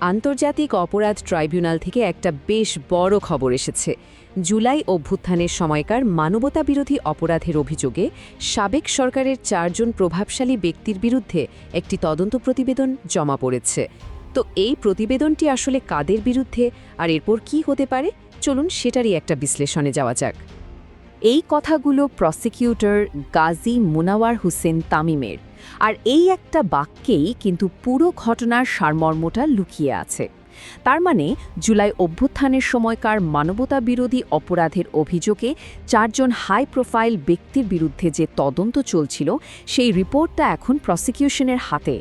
আন্তর্জাতিক অপরাধ ট্রাইব্যুনাল থেকে একটা বেশ বড় খবর এসেছে। জুলাই অভ্যুত্থানের সময়কার মানবতাবিরোধী অপরাধের অভিযোগে সাবেক সরকারের চারজন প্রভাবশালী ব্যক্তির বিরুদ্ধে একটি তদন্ত প্রতিবেদন জমা পড়েছে। তো এই প্রতিবেদনটি আসলে কাদের বিরুদ্ধে আর এরপর কি হতে পারে? চলুন সেটারই একটা বিশ্লেষণে যাওয়া যাক। এই কথাগুলো প্রসিকিউটর গাজী মুনাওয়ার হোসেন তামিমের। আর এই একটা বাক্যেই কিন্তু পুরো ঘটনার সারমর্মটা লুকিয়ে আছে। তার মানে জুলাই অভ্যুত্থানের সময়কার মানবতা বিরোধী অপরাধের অভিযোগে চারজন হাই প্রোফাইল ব্যক্তির বিরুদ্ধে যে তদন্ত চলছিল, সেই রিপোর্টটা এখন প্রসিকিউশনের হাতে।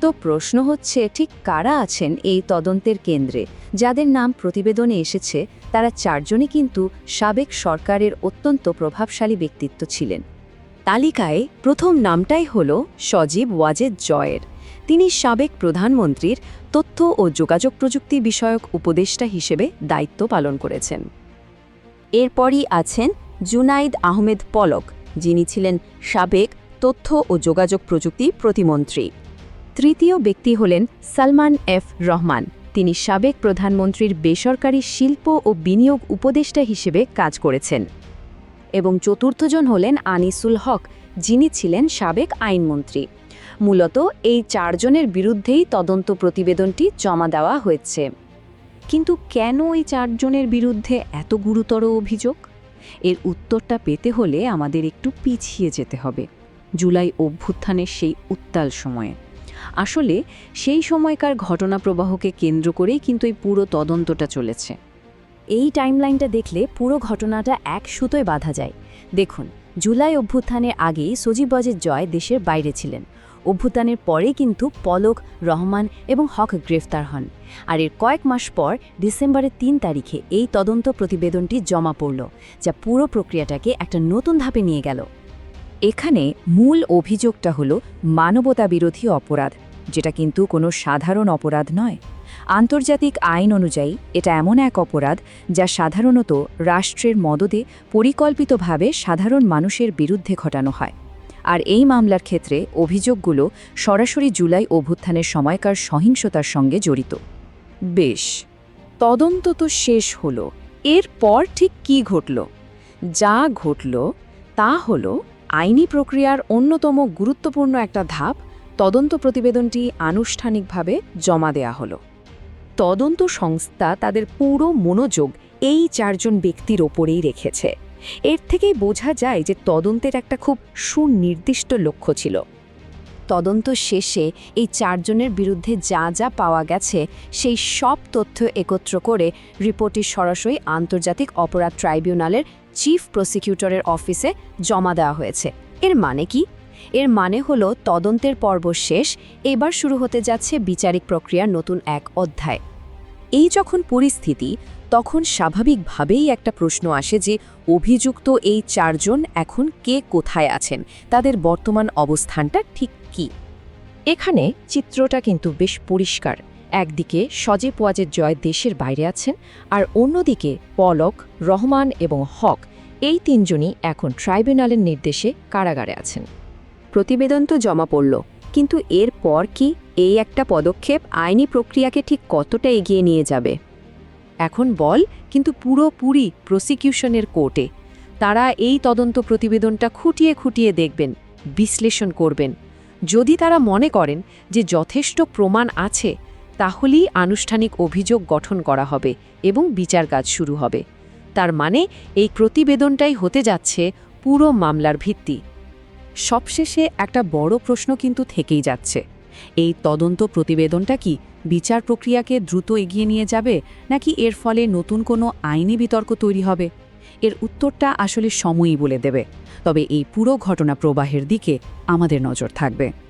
তো প্রশ্ন হচ্ছে, ঠিক কারা আছেন এই তদন্তের কেন্দ্রে? যাদের নাম প্রতিবেদনে এসেছে, তারা চারজনই কিন্তু সাবেক সরকারের অত্যন্ত প্রভাবশালী ব্যক্তিত্ব ছিলেন। তালিকায় প্রথম নামটাই হল সজীব ওয়াজেদ জয়ের। তিনি সাবেক প্রধানমন্ত্রীর তথ্য ও যোগাযোগ প্রযুক্তি বিষয়ক উপদেষ্টা হিসেবে দায়িত্ব পালন করেছেন। এরপরই আছেন জুনাইদ আহমেদ পলক, যিনি ছিলেন সাবেক তথ্য ও যোগাযোগ প্রযুক্তি প্রতিমন্ত্রী। তৃতীয় ব্যক্তি হলেন সালমান এফ রহমান। তিনি সাবেক প্রধানমন্ত্রীর বেসরকারি শিল্প ও বিনিয়োগ উপদেষ্টা হিসেবে কাজ করেছেন এবং চতুর্থজন হলেন আনিসুল হক, যিনি ছিলেন সাবেক আইনমন্ত্রী। মূলত এই চারজনের বিরুদ্ধেই তদন্ত প্রতিবেদনটি জমা দেওয়া হয়েছে। কিন্তু কেন এই চারজনের বিরুদ্ধে এত গুরুতর অভিযোগ? এর উত্তরটা পেতে হলে আমাদের একটু পিছিয়ে যেতে হবে। জুলাই অভ্যুত্থানের সেই উত্তাল সময়ে। আসলে সেই সময়কার ঘটনা প্রবাহকে কেন্দ্র করেই কিন্তু এই পুরো তদন্তটা চলেছে। এই টাইমলাইনটা দেখলে পুরো ঘটনাটা এক সুতোয় বাঁধা যায়। দেখুন, জুলাই অভ্যুত্থানের আগেই সজীব বজের জয় দেশের বাইরে ছিলেন। অভ্যুত্থানের পরে কিন্তু পলক, রহমান এবং হক গ্রেফতার হন। আর এর কয়েক মাস পর, ডিসেম্বরের তিন তারিখে এই তদন্ত প্রতিবেদনটি জমা পড়ল, যা পুরো প্রক্রিয়াটাকে একটা নতুন ধাপে নিয়ে গেল। এখানে মূল অভিযোগটা হল মানবতাবিরোধী অপরাধ, যেটা কিন্তু কোনো সাধারণ অপরাধ নয়। আন্তর্জাতিক আইন অনুযায়ী এটা এমন এক অপরাধ যা সাধারণত রাষ্ট্রের মদদে পরিকল্পিতভাবে সাধারণ মানুষের বিরুদ্ধে ঘটানো হয়। আর এই মামলার ক্ষেত্রে অভিযোগগুলো সরাসরি জুলাই অভ্যুত্থানের সময়কার সহিংসতার সঙ্গে জড়িত। বেশ, তদন্ত তো শেষ হলো। এরপর ঠিক কি ঘটল? যা ঘটল তা হল আইনি প্রক্রিয়ার অন্যতম গুরুত্বপূর্ণ একটা ধাপ তদন্ত প্রতিবেদনটি আনুষ্ঠানিকভাবে জমা দেয়া হলো। তদন্ত সংস্থা তাদের পুরো মনোযোগ এই চারজন ব্যক্তির ওপরেই রেখেছে। এর থেকেই বোঝা যায় যে তদন্তের একটা খুব সুনির্দিষ্ট লক্ষ্য ছিল। তদন্ত শেষে এই চারজনের বিরুদ্ধে যা যা পাওয়া গেছে, সেই সব তথ্য একত্র করে রিপোর্টটি সরাসরি আন্তর্জাতিক অপরাধ ট্রাইব্যুনালের চিফ প্রসিকিউটরের অফিসে জমা দেওয়া হয়েছে। এর মানে কি? এর মানে হলো তদন্তের পর্ব শেষ, এবার শুরু হতে যাচ্ছে বিচারিক প্রক্রিয়ার নতুন এক অধ্যায়। এই যখন পরিস্থিতি তখন স্বাভাবিকভাবেই একটা প্রশ্ন আসে যে, অভিযুক্ত এই চারজন এখন কে কোথায় আছেন? তাদের বর্তমান অবস্থানটা ঠিক কি? এখানে চিত্রটা কিন্তু বেশ পরিষ্কার। একদিকে সজে ওয়াজের জয় দেশের বাইরে আছেন, আর অন্যদিকে পলক, রহমান এবং হক এই তিনজনই এখন ট্রাইব্যুনালের নির্দেশে কারাগারে আছেন। প্রতিবেদন তো জমা পড়ল, কিন্তু এর পর কি এই একটা পদক্ষেপ আইনি প্রক্রিয়াকে ঠিক কতটা এগিয়ে নিয়ে যাবে? এখন বল, কিন্তু পুরোপুরি প্রসিকিউশনের কোর্টে। তারা এই তদন্ত প্রতিবেদনটা খুঁটিয়ে খুঁটিয়ে দেখবেন, বিশ্লেষণ করবেন। যদি তারা মনে করেন যে যথেষ্ট প্রমাণ আছে, তাহলেই আনুষ্ঠানিক অভিযোগ গঠন করা হবে এবং বিচার কাজ শুরু হবে। তার মানে এই প্রতিবেদনটাই হতে যাচ্ছে পুরো মামলার ভিত্তি। সবশেষে একটা বড় প্রশ্ন কিন্তু থেকেই যাচ্ছে। এই তদন্ত প্রতিবেদনটা কি বিচার প্রক্রিয়াকে দ্রুত এগিয়ে নিয়ে যাবে, নাকি এর ফলে নতুন কোনো আইনি বিতর্ক তৈরি হবে? এর উত্তরটা আসলে সময়ই বলে দেবে। তবে এই পুরো ঘটনা প্রবাহের দিকে আমাদের নজর থাকবে।